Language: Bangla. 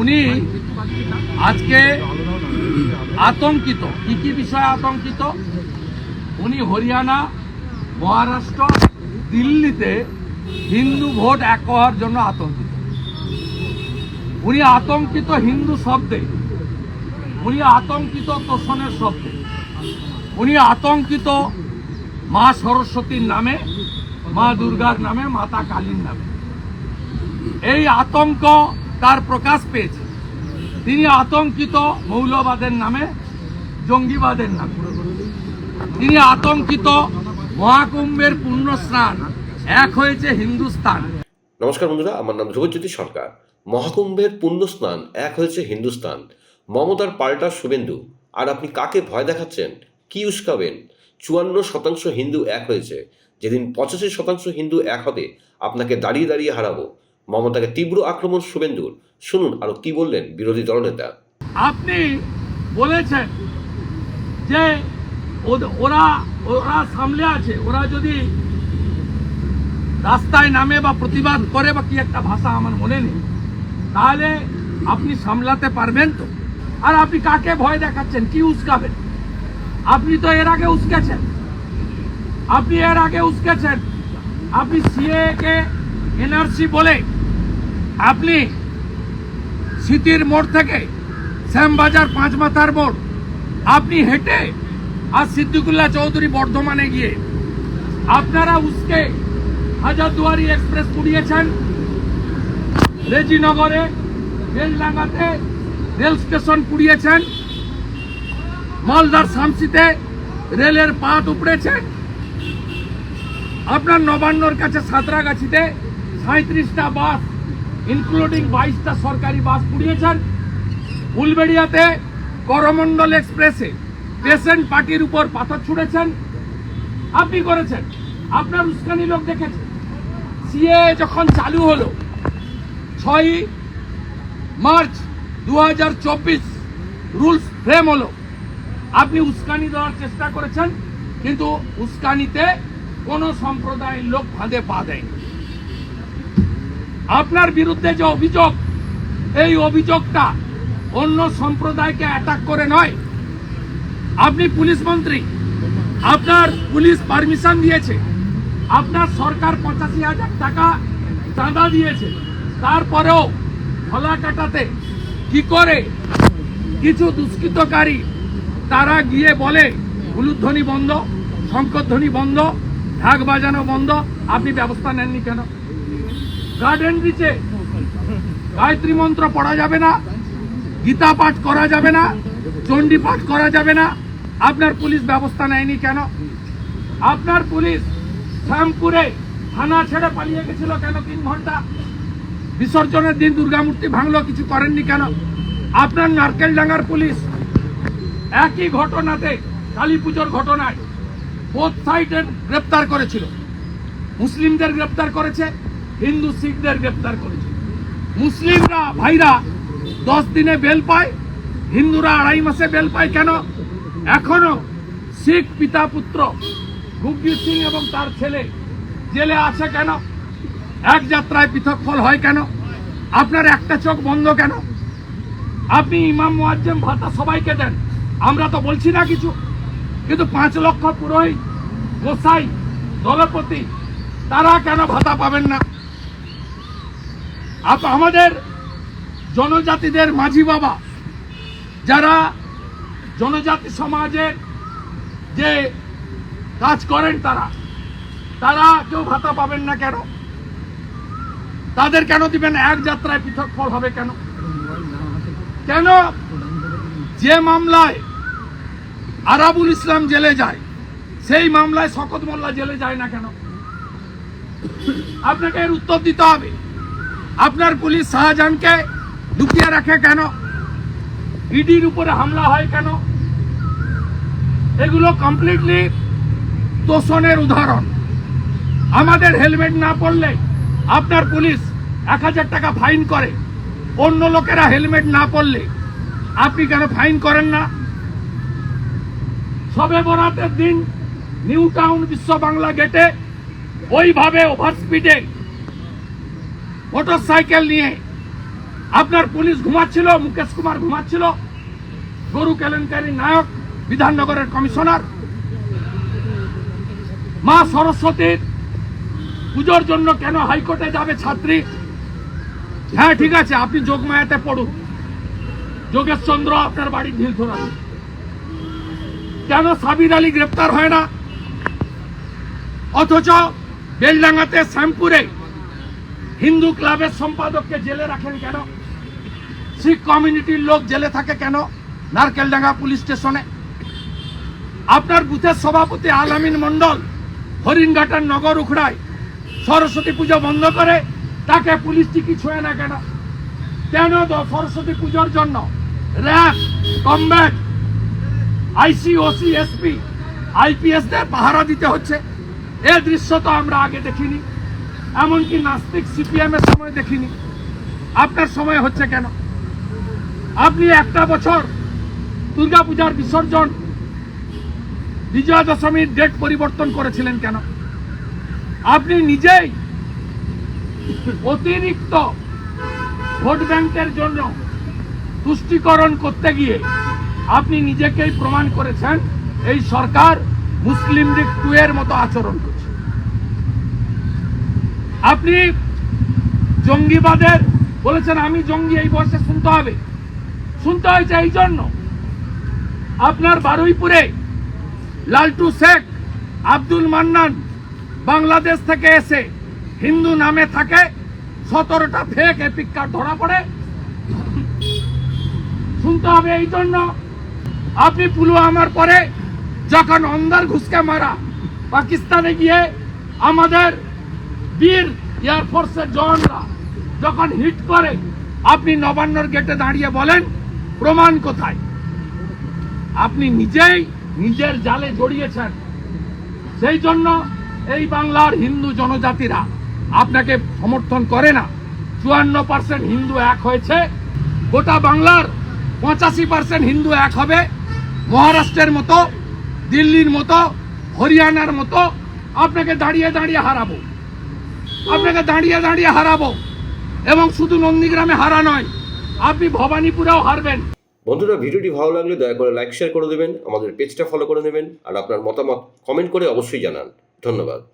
উনি আজকে আতঙ্কিত। কি কি বিষয়ে আতঙ্কিত? উনি হরিয়ানা, মহারাষ্ট্র, দিল্লিতে হিন্দু ভোট এক হওয়ার জন্য আতঙ্কিত। উনি আতঙ্কিত হিন্দু শব্দে। উনি আতঙ্কিত তোষণের শব্দে। উনি আতঙ্কিত মা সরস্বতীর নামে, মা দুর্গার নামে, মাতা কালীর নামে। এই আতঙ্ক তার প্রকাশ পেয়েছে। তিনি আতঙ্কিত মৌলবাদের নামে, জঙ্গিবাদের নামে। তিনি আতঙ্কিত মহাকুম্ভের পুণ্য স্নান এক হয়েছে হিন্দুস্তান নমস্কার বন্ধুরা, আমার নাম ধ্রুবজ্যোতি সরকার। মহাকুম্ভের পুণ্য স্নান এক হয়েছে হিন্দুস্তান মমতার পাল্টা শুভেন্দু, আর আপনি কাকে ভয় দেখাচ্ছেন? কি উস্কাবেন? চুয়ান্ন শতাংশ হিন্দু এক হয়েছে। যেদিন পঁচাশি শতাংশ হিন্দু এক হবে আপনাকে দাঁড়িয়ে দাঁড়িয়ে হারাবো। মমতাকে তীব্র আক্রমণ শুভেন্দুর। শুনুন আরও কি বললেন বিরোধী দলনেতা। আপনি বলেছেন যে ওরা ওরা সামলে আছে। ওরা যদি রাস্তায় নামে বা প্রতিবাদ করে বা কি একটা ভাষা আমার মনে নেই, তাহলে আপনি সামলাতে পারবেন তো। আর আপনি কাকে ভয় দেখাচ্ছেন? কি উস্কাবেন? আপনি তো এর আগে উস্কেছেন। আপনি এর আগে উস্কেছেন। আপনি সিএ কে এনআরসি বলে আপনি সিটির মোড় থেকে শ্যামবাজার পাঁচ মাথার মোড়, আপনি হেঁটে আর সিদ্দিকুল্লাহ চৌধুরী বর্ধমানে গিয়ে আপনারা উসকে হাজারদুয়ারি এক্সপ্রেস পুড়িয়েছেন রেজিনগরে রেলডাঙ্গাতে রেল স্টেশন পুড়িয়েছেন মালদার শামসিতে রেলের পাত উপড়েছেন আপনার নবান্নর কাছে সাঁতরাগাছিতে সাঁত্রিশটা বাস ইনক্লুডিং বাইশটা সরকারি বাস পুড়িয়েছেন। উলবেড়িয়াতে করমণ্ডল এক্সপ্রেসে পেশেন্ট পার্টির উপর পাথর ছুঁড়েছেন। আপনি করেছেন। আপনার উস্কানি লোক দেখেছে। সিএ যখন চালু হলো, ছয়ই মার্চ দু হাজার চব্বিশ রুলস ফ্রেম হলো। আপনি উস্কানি দেওয়ার চেষ্টা করেছেন, কিন্তু উস্কানিতে কোনো সম্প্রদায়ের লোক ফাঁদে পা দেয়নি। আপনার বিরুদ্ধে যে অভিযোগ, এই অভিযোগটা অন্য সম্প্রদায়কে অ্যাটাক করে নয়। আপনি পুলিশ মন্ত্রী, আপনার পুলিশ পারমিশন দিয়েছে। আপনার সরকার পঁচাশি হাজার টাকা চাঁদা দিয়েছে। তারপরেও কাটাতে কি করে কিছু দুষ্কৃতকারী, তারা গিয়ে বলে হুলুধ্বনি বন্ধ শঙ্করধ্বনি বন্ধ, ঢাক বাজানো বন্ধ, আপনি ব্যবস্থা নেননি কেন? গার্ডেন রিচে গায়ত্রী মন্ত্র পড়া যাবে না, গীতা পাঠ করা যাবে না, চণ্ডী পাঠ করা যাবে না। আপনার পুলিশ ব্যবস্থা নেয়নি কেন? আপনার পুলিশ শ্যামপুরে থানা ছেড়ে পালিয়ে গেছিল কেন তিন ঘণ্টা? বিসর্জনের দিন দুর্গামূর্তি ভাঙলো, কিছু করেননি কেন? আপনার নারকেল ডাঙ্গার পুলিশ একই ঘটনাতে কালী পুজোর ঘটনায় বোথ সাইডের গ্রেপ্তার করেছিল। মুসলিমদের গ্রেপ্তার করেছে হিন্দু শিখদের গ্রেপ্তার করেছে। মুসলিমরা ভাইরা দশ দিনে বেল পায়, হিন্দুরা আড়াই মাসে বেল পায় কেন? এখনও শিখ পিতা পুত্র গুগজিৎ সিং এবং তার ছেলে জেলে আছে কেন? এক যাত্রায় পৃথক ফল হয় কেন? আপনার একটা চোখ বন্ধ কেন? আপনি ইমাম মুয়াজ্জেম ভাতা সবাইকে দেন, আমরা তো বলছি না কিছু। কিন্তু পাঁচ লক্ষ পুরোহিত, গোসাই, দলপতি, তারা কেন ভাতা পাবেন না? আমাদের জনজাতিদের মাঝি বাবা, যারা জনজাতি সমাজের যে কাজ করেন তারা তারা কেউ ভাতা পাবেন না কেন? তাদের কেন দিবেন এক যাত্রায় পৃথক ফল হবে কেন? কেন? যে মামলায় আরাবুল ইসলাম জেলে যায়, সেই মামলায় শকত মোল্লা জেলে যায় না কেন? আপনাকে এর উত্তর দিতে হবে। আপনার পুলিশ শাহজাহানকে লুকিয়ে রাখে কেন? ইডির উপরে হামলা হয় কেন? এগুলো কমপ্লিটলি তোষণের উদাহরণ। আমাদের হেলমেট না পরলে আপনার পুলিশ এক হাজার টাকা ফাইন করে। অন্য লোকেরা হেলমেট না পরলে আপনি কেন ফাইন করেন না? সবে বরাতের দিন নিউ টাউন বিশ্ব বাংলা গেটে ওইভাবে ওভার স্পিডে মোটর সাইকেল নিয়ে আপনার পুলিশ ঘুমাচ্ছিল, মুকেশ কুমার ঘুমাচ্ছিল। গরু কেলেঙ্কারি নায়ক, বিধাননগরের কমিশনার। মা সরস্বতীর পুজোর জন্য কেন হাইকোর্টে যাবে ছাত্রী? হ্যাঁ ঠিক আছে, আপনি যোগমায়াতে পড়ুন। যোগেশ চন্দ্র আপনার বাড়ির ঢিল কেন সাবির আলী গ্রেপ্তার হয় না? অথচ বেলডাঙ্গাতে শ্যামপুরে হিন্দু ক্লাবের সম্পাদককে জেলে রাখেন কেন? শিখ কমিউনিটির লোক জেলে থাকে কেন? নারকেলডাঙ্গা পুলিশ স্টেশনে। আপনার বুথের সভাপতি আলামিন মন্ডল হরিণঘাটার নগর উখড়ায় সরস্বতী পুজো বন্ধ করে তাকে পুলিশ টিকি ছুঁয়ে না কেন? কেন সরস্বতী পুজোর জন্য RAB, combat, IC, OC, SP IPS দের পাহারা দিতে হচ্ছে? এ দৃশ্য তো আমরা আগে দেখিনি। এমনকি নাস্তিক সিপিএম এর সময় দেখিনি। আপনার সময় হচ্ছে কেন? আপনি একটা বছর দুর্গাপূজার বিসর্জন বিজয়া দশমীর ডেট পরিবর্তন করেছিলেন কেন? আপনি নিজেই অতিরিক্ত ভোট ব্যাংকের জন্য তুষ্টিকরণ করতে গিয়ে আপনি নিজেকেই প্রমাণ করেছেন, এই সরকার মুসলিম লীগ টু এর মতো আচরণ করছে। আপনি জঙ্গিবাদের বলেছেন, আমি জঙ্গি, এই বয়সে শুনতে হবে। শুনতে হয়েছে এই জন্য। আপনার বারুইপুরে লালটু শেখ আব্দুল মান্নান বাংলাদেশ থেকে এসে হিন্দু নামে থাকে, সতেরোটা ফেক এপিক কার্ড ধরা পড়ে। শুনতে হবে এই জন্য। আপনি পুলওয়ামার পরে যখন অন্দার ঘুষকে মারা, পাকিস্তানে গিয়ে আমাদের বীর এয়ারফোর্সের জওয়ানরা যখন হিট করে, আপনি নবান্নর গেটে দাঁড়িয়ে বলেন, প্রমাণ কোথায়? আপনি নিজেই নিজের জালে জড়িয়েছেন। সেই জন্য এই বাংলার হিন্দু জনজাতিরা আপনাকে সমর্থন করে না। চুয়ান্ন পার্সেন্ট হিন্দু এক হয়েছে। গোটা বাংলার পঁচাশি পার্সেন্ট হিন্দু এক হবে। মহারাষ্ট্রের মতো, দিল্লির মতো, হরিয়ানার মতো, আপনাকে দাঁড়িয়ে দাঁড়িয়ে হারাবো। আপনাকে দাঁড়িয়ে দাঁড়িয়ে হারাবো। এবং শুধু নন্দীগ্রামে হারা নয়, আপনি ভবানীপুরেও হারবেন। বন্ধুরা, ভিডিওটি ভালো লাগলে দয়া করে লাইক শেয়ার করে দেবেন, আমাদের পেজটা ফলো করে নেবেন, আর আপনার মতামত কমেন্ট করে অবশ্যই জানান। ধন্যবাদ।